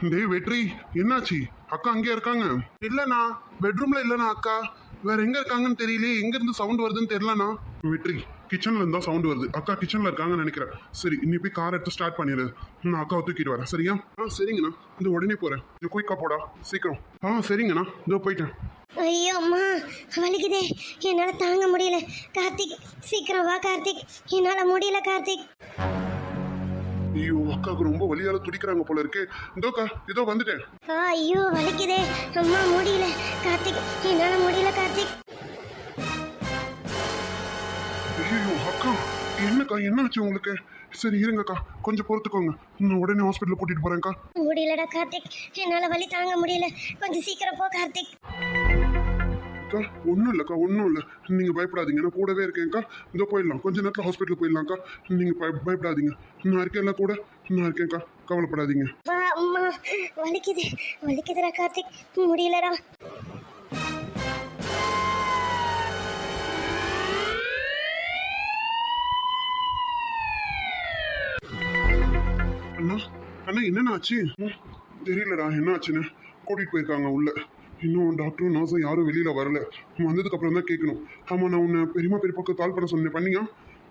டேய் வெற்றி என்னாச்சு? அக்கா அங்கே இருக்காங்க. இல்லைண்ணா பெட்ரூம்ல இல்லைண்ணா அக்கா. வேற எங்க இருக்காங்கன்னு தெரியலையே எங்க இருந்து சவுண்ட் வருதுன்னு தெரியலண்ணா. வெற்றி கிச்சன்ல இருந்தா சவுண்ட் வருது. அக்கா கிச்சன்ல இருக்காங்கன்னு நினைக்கிறேன். சரி நீ போய் கார் எடுத்து ஸ்டார்ட் பண்ணிடு நான் அக்காவை தூக்கிட்டு வரேன். சரியா? ஆ சரிங்கண்ணா. இந்த உடனே போறேன். இது குயிக்கா போடா. சீக்கிரம். ஆ சரிங்கண்ணா. இதோ போயிட்டேன். ஐயோ அம்மா வலிக்குதே. என்னால தாங்க முடியல. கார்த்திக் சீக்கிரம் வா கார்த்திக். என்னால முடியல கார்த்திக். அக்காவுக்கு ரொம்ப வலியால துடிக்கிறாங்க போல இருக்கு. இதோக்கா இதோ வந்துட்டேன். ஐயோ வலிக்குதே. அம்மா முடியல. கார்த்திக் என்னால முடியல கார்த்திக். ஐயோ அக்கா என்னக்கா என்னாச்சு உங்களுக்கு? சரி இருங்கக்கா கொஞ்சம் பொறுத்துக்கோங்க. நான் உடனே ஹாஸ்பிட்டல் கூட்டிட்டு போறேன்க்கா. முடியலடா கார்த்திக். என்னால வலி தாங்க முடியல. கொஞ்சம் சீக்கிரம் போ கார்த்திக். அக்கா ஒன்றும் இல்லைக்கா ஒன்றும் இல்லை. நீங்கள் பயப்படாதீங்க நான் கூடவே இருக்கேன்க்கா இதோ போயிடலாம். கொஞ்ச நேரத்தில் ஹாஸ்பிட்டல் போயிடலாம்க்கா நீங்கள் பய பயப்படாதீங்க. நான் இருக்கேன்ல கூட நான் இருக்கேன்க்கா கவலைப்படாதீங்க. அம்மா. வலிக்குது வலிக்குதுடா கார்த்திக். முடியலடா. அண்ணா அண்ணா என்னண்ணா ஆச்சு? தெரியலடா என்ன ஆச்சுன்னு. கூட்டிகிட்டு போயிருக்காங்க உள்ள. இன்னும் டாக்டரும் நர்ஸும் யாரும் வெளியில் வரல. வந்ததுக்கு அப்புறம் தான் கேட்கணும். ஆமாம் நான் உன்னை பெரியமா பெரியப்பாக்கு கால் பண்ண சொன்னேன். பண்ணியா?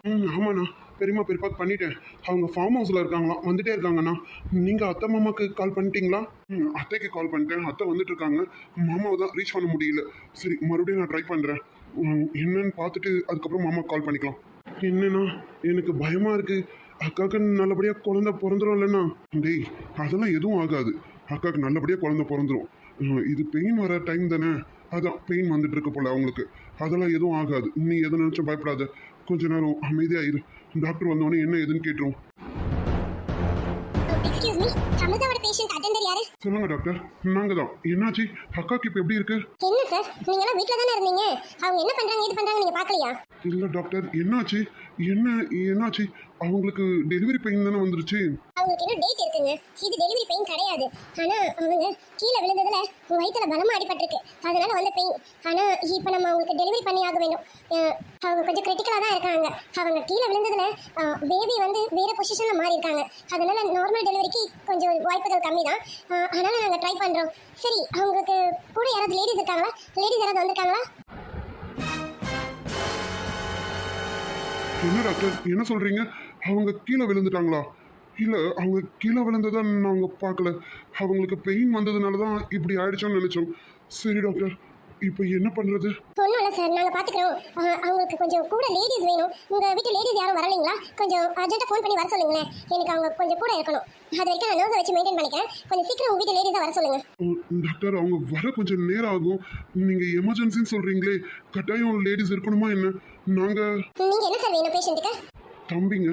ம் ஆமாண்ணா. பெரியமா பெரியப்பாக்கு பண்ணிட்டேன். அவங்க ஃபார்ம் ஹவுஸில் இருக்காங்களாம். வந்துட்டே இருக்காங்கண்ணா. நீங்கள் அத்தை மாமாக்கு கால் பண்ணிட்டீங்களா? ம் அத்தைக்கு கால் பண்ணிட்டேன். அத்தை வந்துட்டு இருக்காங்க. மாமாவை தான் ரீச் பண்ண முடியல. சரி மறுபடியும் நான் ட்ரை பண்ணுறேன் என்னன்னு பார்த்துட்டு அதுக்கப்புறம் மாமாவுக்கு கால் பண்ணிக்கலாம். என்னண்ணா? எனக்கு பயமாக இருக்குது அக்காவுக்கு நல்லபடியாக குழந்த பிறந்துரும் இல்லைண்ணா. டேய் அதெல்லாம் எதுவும் ஆகாது. அக்காவுக்கு நல்லபடியாக குழந்த பிறந்துரும். இது பெயின் வர டைம் தானே? அதான் பெயின் வந்துட்டு இருக்கு போல அவங்களுக்கு. அதெல்லாம் எதுவும் ஆகாது. நீ எதை நினைச்சும் பயப்படாத. கொஞ்ச நேரம் அமைதியா இரு டாக்டர் வந்தோடனே என்ன ஏதுன்னு கேட்டுரும். யாரு? சொல்லுங்க டாக்டர் நாங்க தான் என்னாச்சு? அக்காவுக்கு இப்போ எப்படி இருக்கு? என்ன சார் நீங்க எல்லாம் வீட்ல தானே இருந்தீங்க? அவங்க என்ன பண்றாங்க இது பண்றாங்க நீங்க பார்க்கலையா? இல்ல டாக்டர் என்னாச்சு? என்ன என்னாச்சு? அவங்களுக்கு டெலிவரி பெயின் தானே வந்துருச்சு? அவங்களுக்கு இன்னும் டேட் இருக்குங்க. இது டெலிவரி பெயின் கிடையாது. ஆனா அவங்க கீழே விழுந்ததுல வயித்துல பலமா அடிபட்டிருக்கு. அதனால வந்த பெயின் ஆனா இப்போ நம்ம அவங்களுக்கு டெலிவரி பண்ணி ஆக வேண்டும். அவங்க கொஞ்சம் கிரிட்டிக்கலா தான் இருக்காங்க. அவங்க கீழே விழுந்ததுல பேபி வந்து வேற பொசிஷன்ல மாறி இருக்காங்க. அதனால நார்மல் டெலிவரிக்கு கொஞ்சம் வாய்ப்புகள் கம்மி தான். அதனால நாங்க ட்ரை பண்றோம். சரி அவங்களுக்கு கூட யாராவது லேடிஸ் இருக்காங்களா? லேடிஸ் யாராவது வந்திருக்காங்களா? என்ன டாக்டர் என்ன சொல்றீங்க? அவங்க கீழே விழுந்துட்டாங்களா? இல்லை அவங்க கீழே விழுந்ததை நாங்கள் பார்க்கல. அவங்களுக்கு பெயின் வந்ததுனால தான் இப்படி ஆயிடுச்சோன்னு நினச்சோம். சரி டாக்டர். இப்போ என்ன பண்றது? இல்லை சார். நாங்கள் பார்த்துக்குறோம் அஹ், அவங்களுக்கு கொஞ்சம் கூட லேடிஸ் வேணும். உங்கள் வீட்டு லேடிஸ் யாரும் வரலைங்களா? கொஞ்சம் அர்ஜென்ட்டாக ஃபோன் பண்ணி வர சொல்லுங்களேன். எனக்கு அவங்க கொஞ்சம் கூட இருக்கணும். அது வரைக்கும் நான் நோஸை வச்சு மெயின்டைன் பண்ணிக்கிறேன். கொஞ்சம் சீக்கிரம் உங்கள் வீட்டு லேடிஸாக வர சொல்லுங்கள் ஓ, டாக்டர் அவங்க வர கொஞ்சம் நேரம் ஆகும். நீங்க எமர்ஜென்சின்னு சொல்றீங்களே கட்டாயம் லேடிஸ் இருக்கணுமா என்ன? நாங்க நீங்கள் என்ன சார் வேணும் பேஷண்ட்டுக்கு தம்பிங்க.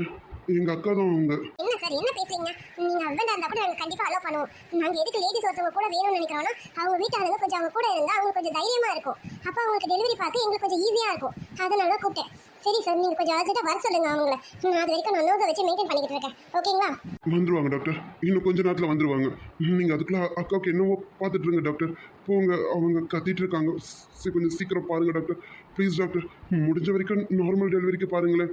எங்க அக்கா தான் அவங்க. என்ன சார் என்ன பேசுறீங்க? நீங்கள் ஹஸ்பண்டாக இருந்தால் கூட நாங்கள் கண்டிப்பாக அலோவ் பண்ணுவோம். நாங்கள் எதுக்கு லேடிஸ் ஒருத்தவங்க கூட வேணும்னு நினைக்கிறோம்னா அவங்க வீட்டு ஆளுங்க கொஞ்சம் அவங்க கூட இருந்தால் அவங்களுக்கு கொஞ்சம் தைரியமாக இருக்கும். அப்போ அவங்களுக்கு டெலிவரி பார்க்க எங்களுக்கு கொஞ்சம் ஈஸியாக இருக்கும். அதனால தான் கூப்பிட்டேன். சரி சார் நீங்கள் கொஞ்சம் அர்ஜென்ட்டாக வர சொல்லுங்க அவங்கள. நான் அது வரைக்கும் நான் நோஸை வச்சு மெயின்டைன் பண்ணிக்கிட்டு இருக்கேன். ஓகேங்களா? வந்துருவாங்க டாக்டர் இன்னும் கொஞ்ச நேரத்தில் வந்துருவாங்க. நீங்க அதுக்குள்ள அக்காவுக்கு என்னவோ பார்த்துட்டு இருங்க டாக்டர் போங்க அவங்க கத்திட்டு இருக்காங்க. கொஞ்சம் சீக்கிரம் பாருங்க டாக்டர் ப்ளீஸ் டாக்டர் முடிஞ்ச வரைக்கும் நார்மல் டெலிவரிக்கு பாருங்களேன்.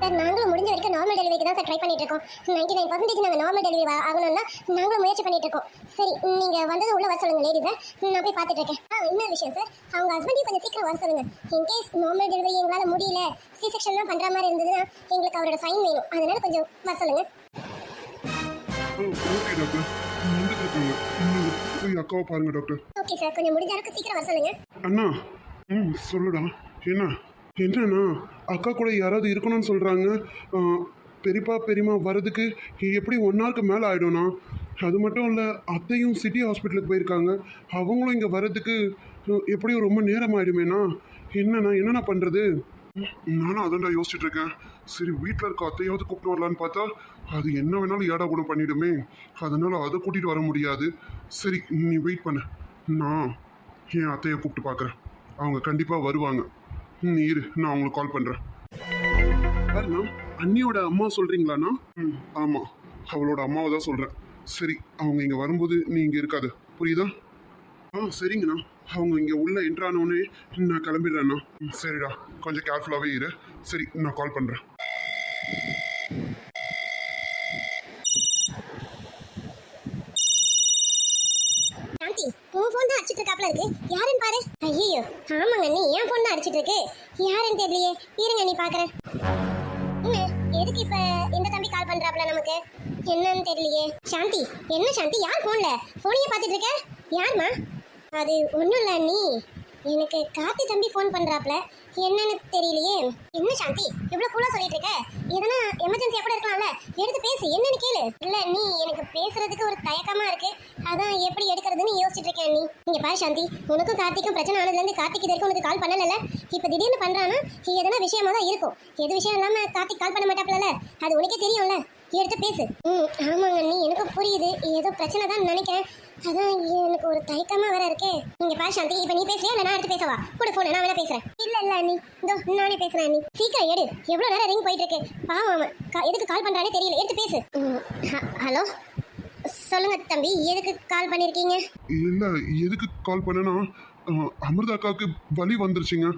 சார் முடிஞ்ச வரைக்கும் நார்மல் டெலிவரிக்கு தான் சார் ட்ரை பண்ணிட்டு இருக்கோம் நைன்டி நைன் பர்சன்டேஜ் நாங்கள் நார்மல் டெலிவரி ஆகணும்னா நாங்களும் முயற்சி பண்ணிட்டு இருக்கோம் சரி நீங்க வந்தது உள்ள வர சொல்லுங்க லேடிஸை நான் போய் பார்த்துட்டு இருக்கேன் ஆ இன்னொரு விஷயம் சார் அவங்க ஹஸ்பண்டையும் கொஞ்சம் சீக்கிரம் வர சொல்லுங்க. இன்கேஸ் நார்மல் டெலிவரி எங்களால் முடியல சி செக்ஷன்லாம் பண்ற மாதிரி இருந்ததுன்னா எங்களுக்கு அவரோட சைன் வேணும். அதனால கொஞ்சம் வர சொல்லுங்க. ஓகே டாக்டர் போய் அக்காவை பாருங்க டாக்டர் ஓகே சார் கொஞ்சம் முடிஞ்ச அளவுக்கு சீக்கிரம் வர சொல்லுங்க. அண்ணா ம் சொல்லுடா. என்ன? என்னண்ணா அக்கா கூட யாராவது இருக்கணும்னு சொல்கிறாங்க பெரியப்பா பெரியம்மா வர்றதுக்கு எப்படி ஒன் ஹவருக்கு மேலே ஆகிடும்ண்ணா அது மட்டும் இல்லை அத்தையும் சிட்டி ஹாஸ்பிட்டலுக்கு போயிருக்காங்க. அவங்களும் இங்கே வர்றதுக்கு எப்படியும் ரொம்ப நேரம் ஆகிடுமேண்ணா என்னண்ணா என்னண்ணா பண்ணுறது நானும் அதான்டா யோசிச்சுட்டு இருக்கேன். சரி வீட்டில் இருக்க அத்தையாவது கூப்பிட்டு வரலான்னு பார்த்தா அது என்ன வேணாலும் ஏடா கூட பண்ணிடுமே. அதனால் அதை கூட்டிகிட்டு வர முடியாது. சரி நீ வெயிட் பண்ணு. நான் என் அத்தையை கூப்பிட்டு பார்க்குறேன். அவங்க கண்டிப்பாக வருவாங்க. நீ இரு நான் அவங்களுக்கு கால் பண்ணுறேன் யாருண்ணா அண்ணியோட அம்மா சொல்கிறீங்களாண்ணா ம் ஆமாம் அவளோட அம்மாவை தான் சொல்கிறேன் சரி அவங்க இங்கே வரும்போது நீ இங்கே இருக்காது. புரியுதா? ஆ சரிங்கண்ணா. அவங்க இங்கே உள்ள என்ட்ரானோடனே நான் கிளம்பிடுறேண்ணா. சரிடா. கொஞ்சம் கேர்ஃபுல்லாகவே இரு. சரி நான் கால் பண்ணுறேன் உன் ஃபோன் தான் அடிச்சிட்டு இருக்காப்ல இருக்கு ஐயோ ஆமாங்க நீ என் பொண்ணு அடிச்சிட்டு இருக்கு? யாருன்னு தெரியலையே. இருங்க நீ பாக்குறேன். எதுக்கு இப்ப இந்த தம்பி கால் பண்றாப்ல நமக்கு? என்னன்னு தெரியலையே. சாந்தி என்ன சாந்தி? யார் போன்ல போனையே பாத்துட்டு இருக்க? யாருமா அது ஒன்றும் இல்லை நீ. எனக்கு கார்த்தி தம்பி ஃபோன் பண்றாப்ல. என்னன்னு தெரியலையே. என்ன சாந்தி இவ்வளவு கூலா சொல்லிட்டு இருக்க? எதனா எமர்ஜென்சியா கூட இருக்கலாம்ல? எடுத்து பேசு என்னன்னு கேளு. இல்ல நீ எனக்கு பேசுறதுக்கு ஒரு தயக்கமா இருக்கு. அதான் எப்படி எடுக்கிறதுன்னு யோசிச்சுட்டு இருக்கேன் நீ. இங்க பாரு சாந்தி உனக்கும் கார்த்திக்கும் பிரச்சனை ஆனதுல இருந்து கார்த்திக் இது வரைக்கும் உனக்கு கால் பண்ணல இப்ப திடீர்னு பண்றானா எதனா விஷயமா தான் இருக்கும். எது விஷயம் இல்லாம கார்த்திக் கால் பண்ண மாட்டாப்ல அது உனக்கே தெரியும்ல. எடுத்து பேசு. ம் ஆமாங்க நீ எனக்கு புரியுது. ஏதோ பிரச்சனை தான் நினைக்கிறேன். அதான் எனக்கு ஒரு தயக்கமா வேற இருக்கே. நீங்க பாரு சாந்தி இப்ப நீ பேசுறியா? இல்ல நான் எடுத்து பேசவா? கூட போன நான் வேணா பேசுறேன். இல்ல இல்ல நீ இதோ நானே பேசுறேன் நீ சீக்கிரம் எடு. எவ்வளவு நேரம் ரிங் போயிட்டு இருக்கு? பாவம் அவன். கா- எதுக்கு கால் பண்றானே தெரியல. எடுத்து பேசு. ஹலோ? சொல்லுங்க தம்பி. எதுக்கு கால் பண்ணிருக்கீங்க? இல்லை எதுக்கு கால் பண்ணேன்னா அஹ், அமிர்தா அக்காவுக்கு வலி வந்துருச்சுங்க.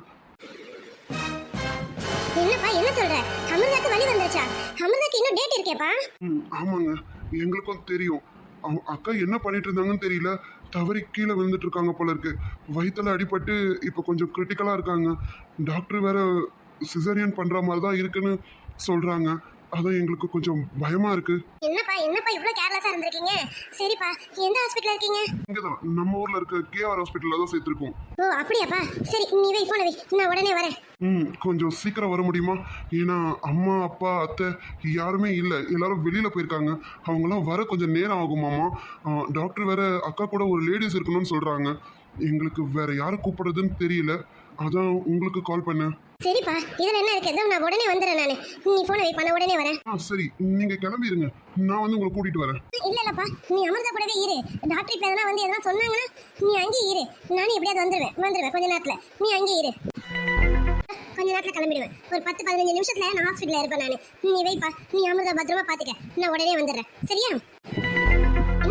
இன்னும் டேட் இருக்கேப்பா ம், ஆமாங்க. எங்களுக்கும் தெரியும். அவங்க அக்கா என்ன பண்ணிட்டு இருந்தாங்கன்னு தெரியல. தவறி கீழே விழுந்துட்டு இருக்காங்க போல இருக்கு. வயிற்றுல அடிபட்டு இப்போ கொஞ்சம் கிரிட்டிக்கலாக இருக்காங்க. டாக்டர் வேற சிசரியன் பண்ணுற மாதிரி தான் இருக்குன்னு சொல்கிறாங்க அதான் எங்களுக்கு கொஞ்சம் பயமா இருக்கு. என்னப்பா என்னப்பா இவ்வளவு கேர்லெஸ்ஸா இருந்திருக்கீங்க? சரிப்பா எந்த ஹாஸ்பிட்டல் இருக்கீங்க? இங்கதான் நம்ம ஊர்ல இருக்க கேஆர் ஹாஸ்பிட்டல்ல தான் சேர்த்திருக்கோம். ஓ அப்படியாப்பா. சரி நீ வை போன வை. நான் உடனே வரேன். ம் கொஞ்சம் சீக்கிரம் வர முடியுமா? ஏன்னா அம்மா அப்பா அத்தை யாருமே இல்லை. எல்லாரும் வெளியில் போயிருக்காங்க. அவங்களாம் வர கொஞ்சம் நேரம் ஆகுமாமா டாக்டர் வேற அக்கா கூட ஒரு லேடிஸ் இருக்கணும்னு சொல்கிறாங்க எங்களுக்கு வேற யாரை கூப்பிடுறதுன்னு தெரியல. அதான் உங்களுக்கு கால் பண்ணேன். சரிப்பா இதுல என்ன இருக்கு? நான் உடனே வந்துடுறேன் நானு. நீ போன வை நான் உடனே வரேன். ஆ சரி. நீங்கள் கிளம்பிடுங்க நான் வந்து உங்களை கூட்டிகிட்டு வரேன். இல்ல இல்லப்பா. நீ அமிர்தா கூடவே இரு. டாக்டர் இப்ப எதனா வந்து எதனா சொன்னாங்கன்னா நீ அங்கேயே இரு. நானும் எப்படியாவது வந்துருவேன். வந்துருவேன். கொஞ்ச நேரத்துல. நீ அங்கேயே இரு. கொஞ்ச நேரத்துல கிளம்பிடுவேன். ஒரு பத்து பதினஞ்சு நிமிஷத்துல நான் ஹாஸ்பிட்டல்ல இருப்பேன் நானு. நீ வைப்பா. நீ அமிர்தா பத்திரமா பாத்துக்க. நான் உடனே வந்துடுறேன். சரியா?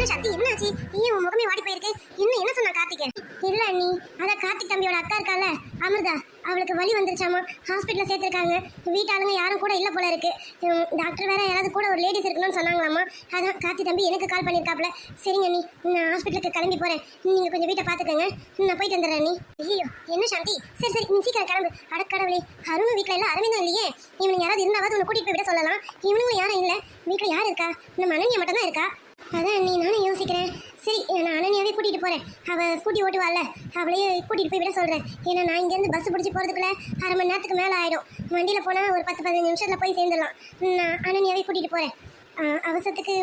என்ன சக்தி என்னாச்சு ஏன் உன் முகமே வாடி போயிருக்கு? என்ன என்ன சொன்னா கார்த்திகே இல்ல நீ அத கார்த்திக் தம்பியோட அக்கா இருக்கால அமிர்தா. அவளுக்கு வலி வந்துருச்சாமா? ஹாஸ்பிட்டலில் சேர்த்திருக்காங்க. வீட்டாளுங்க யாரும் கூட இல்ல போல இருக்கு. டாக்டர் வேற யாராவது கூட ஒரு லேடிஸ் இருக்கணும்னு சொன்னாங்களாமா? அதான் கார்த்தி தம்பி எனக்கு கால் பண்ணிருக்காப்ல. சரிங்க நீ நான் ஹாஸ்பிட்டலுக்கு கிளம்பி போறேன். நீங்க கொஞ்சம் வீட்டை பாத்துக்கோங்க நான் போயிட்டு வந்துடுறேன் நீ ஐயோ என்ன சாந்தி சரி சரி நீ சீக்கிரம் கிளம்பு. அடக்கடவுளே அருண் வீட்ல எல்லாம் அரவிந்தும் இல்லையே. இவனுக்கு யாராவது இருந்தாவது உன்னை கூட்டிட்டு போய் விட சொல்லலாம். இவனுங்களும் யாரும் இல்ல. வீட்டில் யார் இருக்கா? நம்ம அனன்யா மட்டும் தான் இருக்கா? அதான் நீ நானும் யோசிக்கிறேன். சரி நான் அனன்யாவே கூட்டிகிட்டு போறேன். அவள் ஸ்கூட்டி ஓட்டுவாள்ல. அவளையே கூட்டிகிட்டு போய் விட சொல்றேன். ஏன்னா நான் இங்கேருந்து பஸ் பிடிச்சி போறதுக்குள்ள அரை மணி நேரத்துக்கு மேலே ஆயிடும். வண்டியில் போனால் ஒரு பத்து பதினஞ்சு நிமிஷத்தில் போய் சேர்ந்துடலாம். நான் அனன்யாவே கூட்டிட்டு போறேன். அவசரத்துக்கு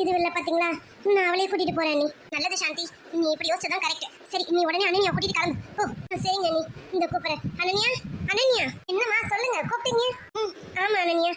இது இல்லை பார்த்தீங்களா? நான் அவளையே கூட்டிட்டு போறேன் நீ நல்லது சாந்தி. நீ இப்படி யோசிச்சதான் கரெக்ட் சரி நீ உடனே அனன்யா கூட்டிட்டு கிளம்பு. ஓ சரிங்க நீ இந்த கூப்பிடுறேன். அனன்யா அனன்யா என்னம்மா சொல்லுங்க கூப்பிட்டீங்க? ம் ஆமா அனன்யா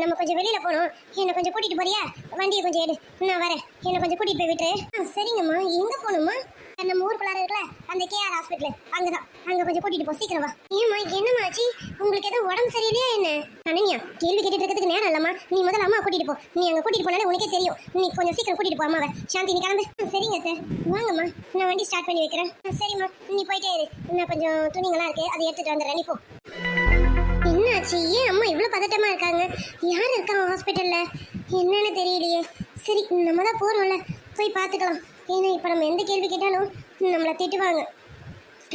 நம்ம கொஞ்சம் வெளியில போகணும். என்னை கொஞ்சம் கூட்டிட்டு போறியா? வண்டியை கொஞ்சம் எடு. நான் வரேன். என்னை கொஞ்சம் கூட்டிட்டு போய் விட்டுரு. ஆ, சரிங்கம்மா. எங்கே போகணுமா நம்ம ஊருக்குள்ளார இருக்குல்ல அந்த கேஆர் ஹாஸ்பிட்டல் அங்கதான். அங்க கொஞ்சம் கூட்டிட்டு போ சீக்கிரம் வா. ஏம்மா என்னம்மா ஆச்சு? உங்களுக்கு எதுவும் உடம்பு சரியில்லையா என்ன? அனன்யா கேள்வி கேட்டுட்டு இருக்கிறதுக்கு நேரம் இல்லம்மா. நீ முதல்ல அம்மா கூட்டிட்டு போ. நீ அங்க கூட்டிட்டு போனாலே உனக்கே தெரியும். நீ கொஞ்சம் சீக்கிரம் கூட்டிட்டு போ அம்மாவை. சாந்தி நீ கிளம்பு. சரிங்க சார் வாங்கம்மா. நான் வண்டி ஸ்டார்ட் பண்ணி வைக்கிறேன். சரிம்மா. நீ போயிட்டே இரு. நான் கொஞ்சம் துணிங்கெல்லாம் இருக்கு. அதை எடுத்துட்டு வந்துடுறேன். நீ போ. என்னாச்சு? ஏன் அம்மா இவ்வளோ பதட்டமா இருக்காங்க? யார் இருக்காங்க ஹாஸ்பிட்டல்ல என்னன்னு தெரியலையே. சரி நம்ம தான் போறோம்ல. போய் பார்த்துக்கலாம். ஏன்னா இப்போ நம்ம எந்த கேள்வி கேட்டாலும் நம்மளை திட்டுவாங்க.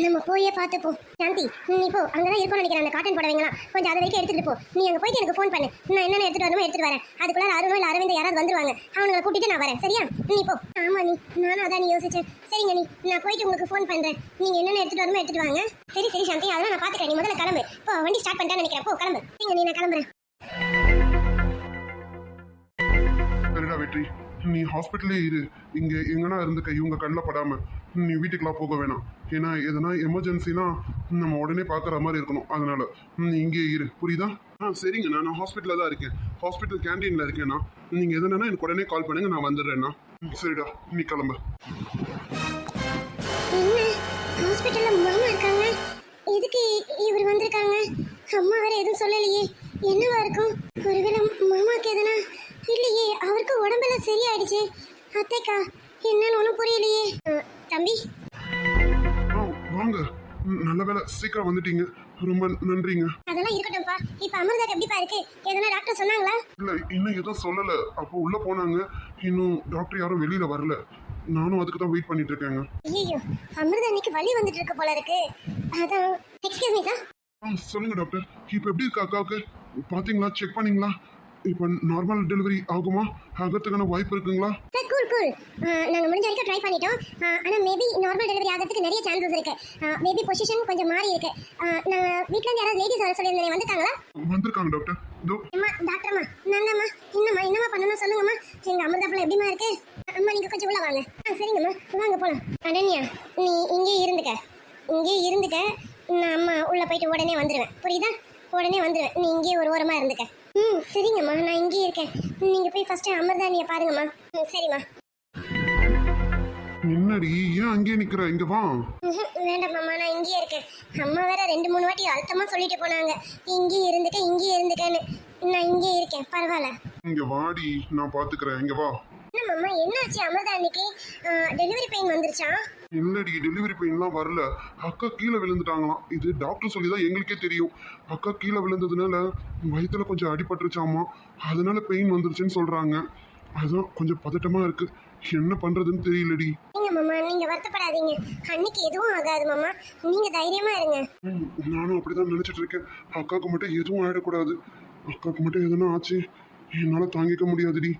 நம்ம போயே பார்த்துப்போம். சாந்தி நீ போ. அங்கதான் இருக்கும்னு நினைக்கிறேன். அந்த காட்டன் புடவைங்களாம் கொஞ்சம் அது வரைக்கும் எடுத்துகிட்டு போ. நீ அங்கே போயிட்டு எனக்கு ஃபோன் பண்ணு. நான் என்னென்ன எடுத்துகிட்டு வரணுமோ எடுத்துகிட்டு வரேன். அதுக்குள்ளே அருணோ இல்ல அரவிந்த் யாராவது வந்துருவாங்க. அவங்களை கூட்டிட்டு நான் வரேன். சரியா? நீ போ. ஆமா நீ. நானும் அதான் நீ யோசிச்சேன். சரிங்க நீ. நான் போயிட்டு உங்களுக்கு ஃபோன் பண்றேன். நீங்கள் என்னென்ன எடுத்துகிட்டு வரணுமோ எடுத்துட்டு வாங்க. சரி சரி சாந்தி. அதெல்லாம் நான் பார்த்துக்கிறேன். நீ முதல்ல கிளம்பு. இப்போ வண்டி ஸ்டார்ட் பண்ணிட்டேன்னு நினைக்கிறேன். போ கிளம்பு. சரிங்க நீ நான் கிளம்புறேன். வெற்றி. நீ ஹாஸ்பிட்டலே இரு. இங்கே எங்கன்னா இருந்துக்க. இவங்க கண்ணில் படாமல் நீ வீட்டுக்கெல்லாம் போக வேணாம். ஏன்னா எதனா எமர்ஜென்சினா நம்ம உடனே பார்க்குற மாதிரி இருக்கணும். அதனால் நீ இங்கே இரு. புரியுதா? ஆ சரிங்க நான் ஹாஸ்பிட்டலில் தான் இருக்கேன். ஹாஸ்பிட்டல் கேண்டீனில் இருக்கேண்ணா நீங்கள் எதுனா எனக்கு உடனே கால் பண்ணுங்க. நான் வந்துடுறேண்ணா சரிடா. நீ கிளம்பு. ஹாஸ்பிட்டலில் மாமா இருக்காங்க. எதுக்கு இவர் வந்திருக்காங்க? அம்மா வேற எதுவும் சொல்லலையே. என்னவா இருக்கும்? ஒருவேளை மாமாக்கு எதனா இல்லையே. உடம்பெல்லாம் சரியாயிடுச்சு. அத்தைக்கா என்னன்னு ஒன்றும் புரியலையே. தம்பி? ஆ சீக்கிரம் வந்துட்டீங்க. ரொம்ப நன்றிங்க. அதெல்லாம் இருக்கட்டும்ப்பா. இப்ப அமிர்தாக்கு எப்படிப்பா இருக்கு? எதனா டாக்டர் சொன்னாங்களா? இல்லை இன்னும் எதுவும் சொல்லலை. அப்போ உள்ளே போனாங்க. இன்னும் டாக்டர் யாரும் வெளியில் வரல. நானும் அதுக்கு தான் வெயிட் பண்ணிட்டு இருக்கேங்க. ஐயோ அமிர்தா இன்னைக்கு வலி வந்துட்டு இருக்கு போல இருக்கு. அதான் எக்ஸ்கியூஸ் மீ சார் சொல்லுங்க டாக்டர். இப்போ எப்படி இருக்கு அக்காவுக்கு? பார்த்தீங்களா செக் பண்ணீங்களா? இப்போ நார்மல் டெலிவரி ஆகுமா? ஆகிறதுக்கான வாய்ப்பு இருக்குங்களா? சார் கூல் கூல் நாங்கள் முடிஞ்ச வரைக்கும் ட்ரை பண்ணிட்டோம். ஆனால் மேபி நார்மல் டெலிவரி ஆகிறதுக்கு நிறைய சான்சஸ் இருக்கு. மேபி பொசிஷன் கொஞ்சம் மாறி இருக்கு. நாங்கள் வீட்டில் யாராவது லேடிஸ் வர சொல்லியிருந்தேன் வந்துட்டாங்களா? வந்திருக்காங்க டாக்டர் இதோ. அம்மா டாக்டர்மா நான்தாம்மா என்னம்மா என்னம்மா பண்ணணும் சொல்லுங்கம்மா. எங்கள் அமிர்தாப்பில் எப்படிமா இருக்கு? அம்மா நீங்கள் கொஞ்சம் உள்ள வாங்க. ஆ சரிங்கம்மா. வாங்க போகலாம் அனன்யா நீ இங்கேயே இருந்துக்க. இங்கேயே இருந்துக்க. நான் அம்மா உள்ளே போயிட்டு உடனே வந்துடுவேன் புரியுதா? உடனே வந்துடுவேன் நீ இங்கேயே ஒரு ஓரமாக இருந்துக்க. ம் சரிங்கம்மா நான் இங்கேயே இருக்கேன். நீங்கள் போய் ஃபஸ்ட்டு அமிர்தானியை பாருங்கம்மா. ம் சரிம்மா. என்னடி ஏன் அங்கேயே நிக்கிற? இங்க வா. வேண்டாம் மாமா நான் இங்கேயே இருக்கேன். அம்மா வேற ரெண்டு மூணு வாட்டி அழுத்தமா சொல்லிட்டு போனாங்க. இங்கேயே இருந்துக்க இங்கேயே இருந்துக்கன்னு நான் இங்கேயே இருக்கேன் பரவாயில்ல. இங்க வாடி நான் பாத்துக்கிறேன். இங்க வா. என்ன மாமா என்னாச்சு அமிர்தா அன்னைக்கு? டெலிவரி பெயின் வந்துருச்சா? இல்லடி டெலிவரி பெயின்லாம் வரல. அக்கா கீழே விழுந்துட்டாங்களாம். இது டாக்டர் சொல்லி தான் எங்களுக்கே தெரியும். அக்கா கீழே விழுந்ததுனால வயித்துல கொஞ்சம் அடிபட்டுருச்சாமா? அதனால பெயின் வந்துருச்சுன்னு சொல்றாங்க. அதான் கொஞ்சம் பதட்டமா இருக்கு. என்ன பண்றதுன்னு தெரியலடி. நீங்க மாமா நீங்க வருத்தப்படாதீங்க. அன்னைக்கு எதுவும் ஆகாது மாமா. நீங்க தைரியமா இருங்க. ம், நானும் அப்படிதான் நினைச்சிட்டு இருக்கேன். அக்காவுக்கு மட்டும் எதுவும் ஆயிடக்கூடாது. அக்காவுக்கு மட்டும் எதுனா ஆச்சு. என்னால தாங்கிக்க முடியாதுடி.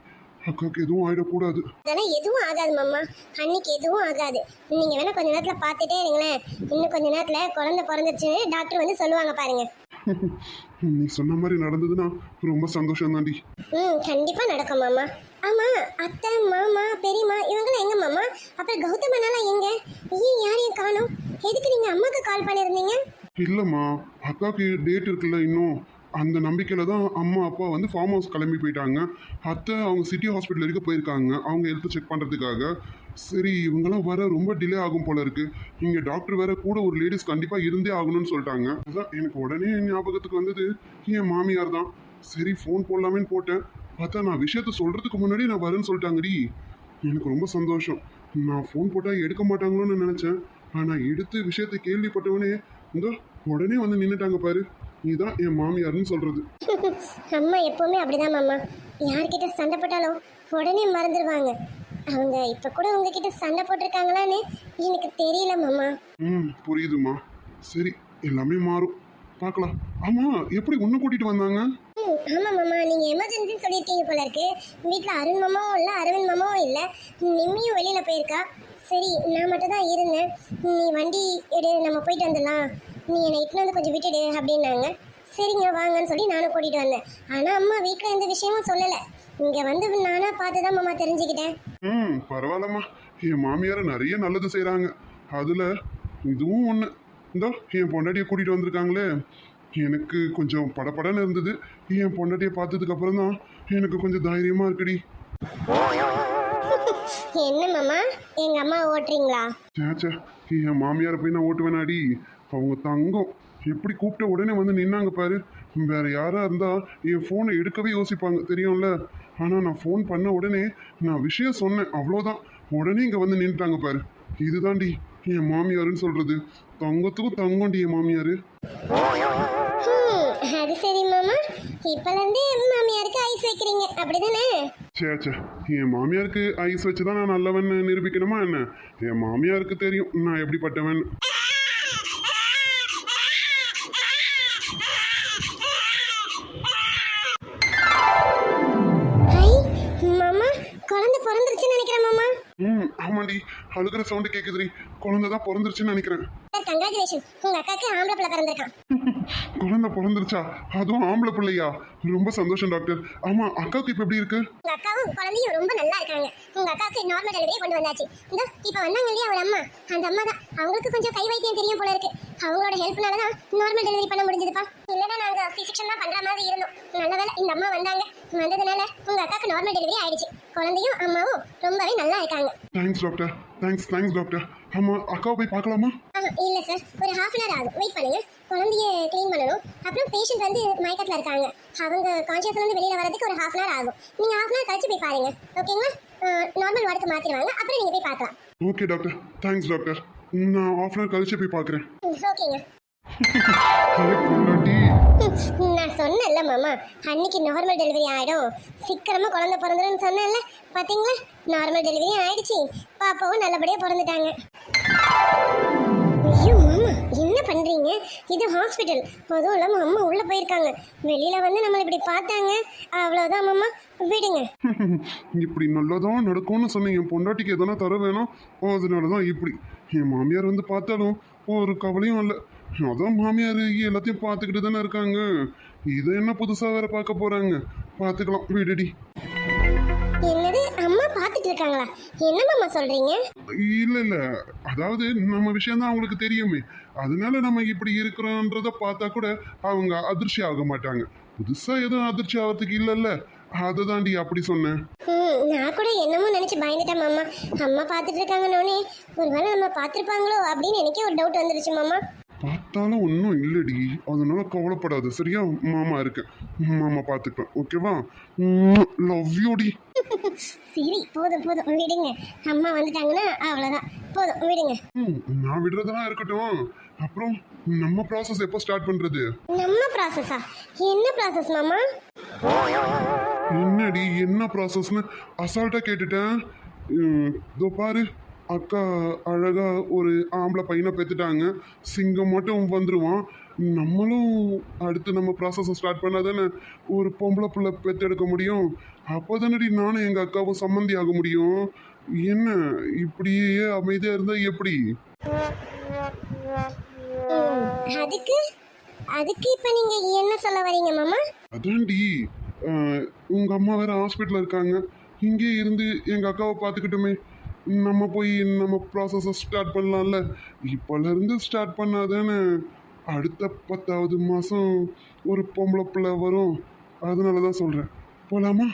அக்காவுக்கு எதுவும் ஆயிடக்கூடாது. அதெல்லாம் எதுவும் ஆகாது மாமா. அன்னைக்கு எதுவும் ஆகாது. நீங்க வேணா கொஞ்ச நேரத்துல பார்த்துட்டே இருங்களேன். இன்னும் கொஞ்ச நேரத்துல குழந்தை பிறந்துருச்சுன்னு டாக்டர் வந்து சொல்லுவாங்க பாருங்க. நீ சொன்ன மாதிரி நடந்ததுன்னா ரொம்ப சந்தோஷம் தாண்டி. ம் கண்டிப்பா நடக்கும் மாமா. ஆமா அத்தை மாமா பெரியம்மா இவங்கெல்லாம் எங்க மாமா? அப்புறம் கௌதமனாலாம் எங்க? ஏன் யாரையும் காணோம்? எதுக்கு நீங்க அம்மாக்கு கால் பண்ணிருந்தீங்க இல்லைம்மா அக்காவுக்கு டேட் இருக்குல்ல இன்னும். அந்த நம்பிக்கையில் தான் அம்மா அப்பா வந்து ஃபார்ம் ஹவுஸ் கிளம்பி போயிட்டாங்க. அத்தை அவங்க சிட்டி ஹாஸ்பிட்டல் வரைக்கும் போயிருக்காங்க. அவங்க ஹெல்த் செக் பண்ணுறதுக்காக சரி இவங்கெல்லாம் வர ரொம்ப டிலே ஆகும் போல இருக்கு. இங்கே டாக்டர் வேற கூட ஒரு லேடிஸ் கண்டிப்பாக இருந்தே ஆகணும்னு சொல்லிட்டாங்க. அதான் எனக்கு உடனே ஞாபகத்துக்கு வந்தது. என் மாமியார் தான். சரி ஃபோன் போடலாமேன்னு போட்டேன். பார்த்தா நான் விஷயத்த சொல்கிறதுக்கு முன்னாடி நான் வரேன்னு சொல்லிட்டாங்கடி எனக்கு ரொம்ப சந்தோஷம். நான் ஃபோன் போட்டால் எடுக்க மாட்டாங்களோன்னு நினச்சேன். ஆனால் எடுத்து விஷயத்தை கேள்விப்பட்டவனே இந்த உடனே வந்து நின்றுட்டாங்க பாரு. நீதான் என் மாமியார்னு சொல்கிறது அம்மா எப்பவுமே அப்படிதான் மாமா. யார்கிட்ட சண்டை போட்டாலும் உடனே மறந்துடுவாங்க அவங்க இப்ப கூட உங்ககிட்ட சண்டை போட்டிருக்காங்களான்னு எனக்கு தெரியல மாமா. ம் புரியுதுமா. சரி எல்லாமே மாறும். பார்க்கலாம் ஆமாம் எப்படி உன்னை கூட்டிகிட்டு வந்தாங்க? ம் ஆமா மாமா. நீங்க எமர்ஜென்சின்னு சொல்லியிருக்கீங்க போல இருக்கு. வீட்ல அருண் மாமாவும் இல்ல அரவிந்த் மாமாவும் இல்ல. நிம்மியும் வெளியில போயிருக்கா. சரி நான் மட்டும் தான் இருந்தேன். நீ வண்டி எடு நம்ம போயிட்டு வந்துடலாம். நீ என்னை இட்டுன்னு வந்து கொஞ்சம் விட்டுடு அப்படின்னாங்க. சரிங்க வாங்கன்னு சொல்லி நானும் கூட்டிட்டு வந்தேன். ஆனா அம்மா வீட்ல எந்த விஷயமும் சொல்லல. இங்க வந்து நானா பார்த்து தான் மாமா தெரிஞ்சுக்கிட்டேன். ம் பரவாயில்லம்மா. என் மாமியார் நிறைய நல்லது செய்கிறாங்க அதில் இதுவும் ஒன்று இந்தோ என் பொண்டாட்டியை கூட்டிகிட்டு வந்திருக்காங்களே. எனக்கு கொஞ்சம் படபடன்னு இருந்தது. என் பொண்டாட்டியை பார்த்ததுக்கு அப்புறம் தான் எனக்கு கொஞ்சம் தைரியமாக இருக்குடி. என்ன மாமா? எங்க அம்மா ஓட்டுறீங்களா? சேச்சே என் மாமியாரை போய் நான் ஓட்டுவேனாடி. அவங்க தங்கம். எப்படி கூப்பிட்ட உடனே வந்து நின்னாங்க பாரு. வேற யாரா இருந்தா என் ஃபோனை எடுக்கவே யோசிப்பாங்க தெரியும்ல? ஆனால் நான் ஃபோன் பண்ண உடனே நான் விஷயம் சொன்னேன் அவ்வளோதான் உடனே இங்கே வந்து நின்றுட்டாங்க பாரு. இதுதான்டி என் மாமியாருன்னு சொல்றது. தங்கத்துக்கும் தங்கம்டி என் மாமியாரு. அது சரி மாமா. இப்பலேருந்தே மாமியாருக்கு ஐஸ் வைக்கிறீங்க அப்படிதானே? சேச்சே என் மாமியாருக்கு ஐஸ் வச்சு தான் நான் நல்லவன் நிரூபிக்கணுமா என்ன? என் மாமியாருக்கு தெரியும் நான் எப்படிப்பட்டவன். ஆமாண்டி அழுகிற சவுண்டு கேட்குதுடி குழந்தை தான் பிறந்துருச்சுன்னு நினைக்கிறேன். கங்க்ராச்சுலேஷன் உங்க அக்காக்கு ஆம்பளை பிள்ளை பிறந்திருக்கான். குழந்தை பிறந்துருச்சா? அதுவும் ஆம்பளை பிள்ளையா? ரொம்ப சந்தோஷம் டாக்டர் ஆமா அக்காவுக்கு இப்போ எப்படி இருக்கு? உங்க அக்காவும் குழந்தையும் ரொம்ப நல்லா இருக்காங்க. உங்க அக்காவுக்கு நார்மல் டெலிவரியே கொண்டு வந்தாச்சு. இந்த இப்போ வந்தாங்க இல்லையா ஒரு அம்மா? அந்த அம்மா தான். அவங்களுக்கு கொஞ்சம் கை வைத்தியம் தெரியும் போல இருக்கு. அவங்களோட ஹெல்ப்னால தான் நார்மல் டெலிவரி பண்ண முடிஞ்சதுப்பா. இல்லைன்னா நாங்க சி செக்ஷன் தான் பண்ற மாதிரி இருந்தோம். நல்ல வேளை இந்த அம்மா வந்தாங்க. வந்ததுனால உங்க அக்காவுக்கு நார்மல் டெலிவரி ஆயிடுச்சு. குழந்தையும் அம்மாவும் ரொம்பவே நல்லா இருக்காங்க. Thanks doctor thanks thanks doctor ஆமா அக்காவை போய் பார்க்கலாமா? இல்ல சார் ஒரு ஹாஃப் அன் ஹவர் ஆகும் வெயிட் பண்ணுங்க. குழந்தைய க்ளீன் பண்ணணும். அப்புறம் பேஷண்ட் வந்து மயக்கத்துல இருக்காங்க. அவங்க கான்ஷியஸ்ல இருந்து வெளியில வரதுக்கு ஒரு ஹாஃப் அன் ஹவர் ஆகும். நீங்க ஹாஃப் அன் ஹவர் கழிச்சு போய் பாருங்க. ஓகேங்களா நார்மல் வார்டுக்கு மாத்திடுவாங்க. அப்புறம் நீங்க போய் பார்க்கலாம். ஓகே டாக்டர் தேங்க்ஸ் டாக்டர் நான் ஆஃப் அன் கழிச்சு போய் பார்க்குறேன். ஓகேங்க சொன்னேன்ல மாமா. அன்னைக்கு நார்மல் டெலிவரி ஆகிடும் சீக்கிரமாக குழந்த பிறந்துருன்னு சொன்னேன்ல. பார்த்தீங்களா நார்மல் டெலிவரி ஆயிடுச்சு. பாப்பாவும் நல்லபடியாக பிறந்துட்டாங்க. ஐயோ மாமா என்ன பண்ணுறீங்க இது ஹாஸ்பிட்டல் அதுவும் இல்லாமல் அம்மா உள்ளே போயிருக்காங்க. வெளியில் வந்து நம்மளை இப்படி பார்த்தாங்க. அவ்வளோதான் மாமா. விடுங்க. இப்படி நல்லதான் நடக்கும்னு சொன்னீங்க என் பொண்டாட்டிக்கு எதனா தர வேணும். அதனால தான் இப்படி. என் மாமியார் வந்து பார்த்தாலும் ஒரு கவலையும் இல்லை. அதான் மாமியார் எல்லாத்தையும் பார்த்துக்கிட்டு தானே இருக்காங்க. இதை என்ன புதுசாக வேற பார்க்க போறாங்க? பார்த்துக்கலாம். விடுடி என்னது? அம்மா பார்த்துட்டு இருக்காங்களா? என்ன மாமா சொல்றீங்க? இல்ல இல்ல. அதாவது நம்ம விஷயம் தான் அவங்களுக்கு தெரியுமே. அதனால நம்ம இப்படி இருக்கிறோன்றத பார்த்தா கூட அவங்க அதிர்ச்சி ஆக மாட்டாங்க. புதுசா எதுவும் அதிர்ச்சி ஆகிறதுக்கு இல்லைல்ல. அதை தாண்டி அப்படி சொன்னேன். நான் கூட என்னமோ நினைச்சு பயந்துட்டேன் மாமா. அம்மா பார்த்துட்டு இருக்காங்கன்னொன்னே ஒருவேளை நம்ம பார்த்துருப்பாங்களோ அப்படின்னு எனக்கே ஒரு டவுட் வந்துருச்சு மாமா. பார்த்தாலும் ஒன்றும் இல்லடி. அதனால கவலைப்படாத. சரியா? மாமா இருக்கேன் மாமா பார்த்துப்பேன் ஓகேவா? லவ் யூடி சரி போதும் போதும். விடுங்க. அம்மா வந்துட்டாங்கன்னா அவ்வளோதான் போதும் விடுங்க. ம், நான் விடுறதெல்லாம் இருக்கட்டும். அப்புறம் நம்ம ப்ராசஸ் எப்போ ஸ்டார்ட் பண்றது? நம்ம ப்ராசஸா என்ன ப்ராசஸ் மாமா? என்னடி என்ன ப்ராசஸ்னு அசால்ட்டாக கேட்டுட்டேன். இதோ பாரு. அக்கா அழகா ஒரு ஆம்பளை பையனை பெற்றுட்டாங்க சிங்கம் மட்டும் வந்துடுவான் நம்மளும் அடுத்து நம்ம ப்ராசஸை ஸ்டார்ட் பண்ணால் தானே ஒரு பொம்பளை பிள்ளை பெற்றெடுக்க முடியும். அப்போ தானடி நானும் எங்கள் அக்காவும் சம்மந்தி ஆக முடியும். என்ன இப்படியே அமைதியாக இருந்தால் எப்படி? அதுக்கு அதுக்கு இப்போ நீங்கள் என்ன சொல்ல வரீங்க மாமா? அதான்டி அஹ், உங்க அம்மா வேற ஹாஸ்பிட்டல்ல இருக்காங்க. இங்கே இருந்து எங்க அக்காவை பார்த்துக்கிட்டுமே. நம்ம போய் நம்ம ப்ராசஸை ஸ்டார்ட் பண்ணலாம்ல. இப்போலேருந்து ஸ்டார்ட் பண்ணாதானே அடுத்த பத்தாவது மாதம் ஒரு பொம்பளை பிள்ளை வரும். அதனால தான் சொல்கிறேன் போகலாமா